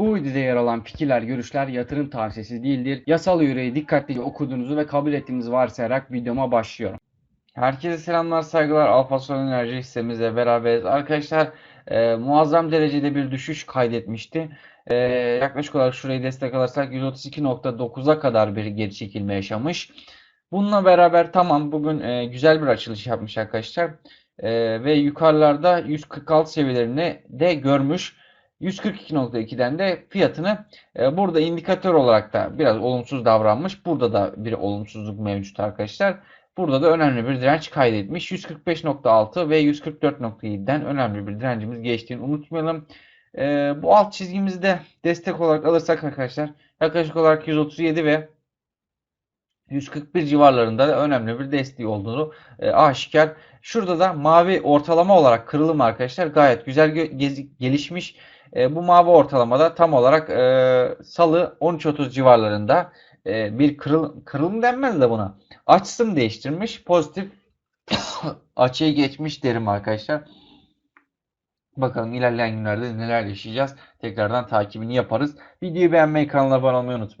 Bu videoda yer alan fikirler, görüşler yatırım tavsiyesi değildir. Yasal yüreği dikkatlice okuduğunuzu ve kabul ettiğinizi varsayarak videoma başlıyorum. Herkese selamlar, saygılar. Alfa Sol Enerji hissemizle beraberiz. Arkadaşlar e, muazzam derecede bir düşüş kaydetmişti. E, yaklaşık olarak şurayı destek alırsak 132.9'a kadar bir geri çekilme yaşamış. Bununla beraber tamam bugün e, güzel bir açılış yapmış arkadaşlar. E, ve yukarılarda 146 seviyelerini de görmüş. 142.2'den de fiyatını e, burada indikatör olarak da biraz olumsuz davranmış. Burada da bir olumsuzluk mevcut arkadaşlar. Burada da önemli bir direnç kaydetmiş. 145.6 ve 144.7'den önemli bir direncimiz geçtiğini unutmayalım. E, bu alt çizgimizi de destek olarak alırsak arkadaşlar yaklaşık olarak 137 ve 141 civarlarında da önemli bir desteği olduğunu e, aşikar. Şurada da mavi ortalama olarak kırılım arkadaşlar gayet güzel gelişmiş. E, bu mavi ortalamada tam olarak e, salı 13.30 civarlarında e, bir kırıl kırılım denmez de buna. Açısını değiştirmiş. Pozitif açıya geçmiş derim arkadaşlar. Bakalım ilerleyen günlerde neler yaşayacağız. Tekrardan takibini yaparız. Videoyu beğenmeyi, kanala abone olmayı unutmayın.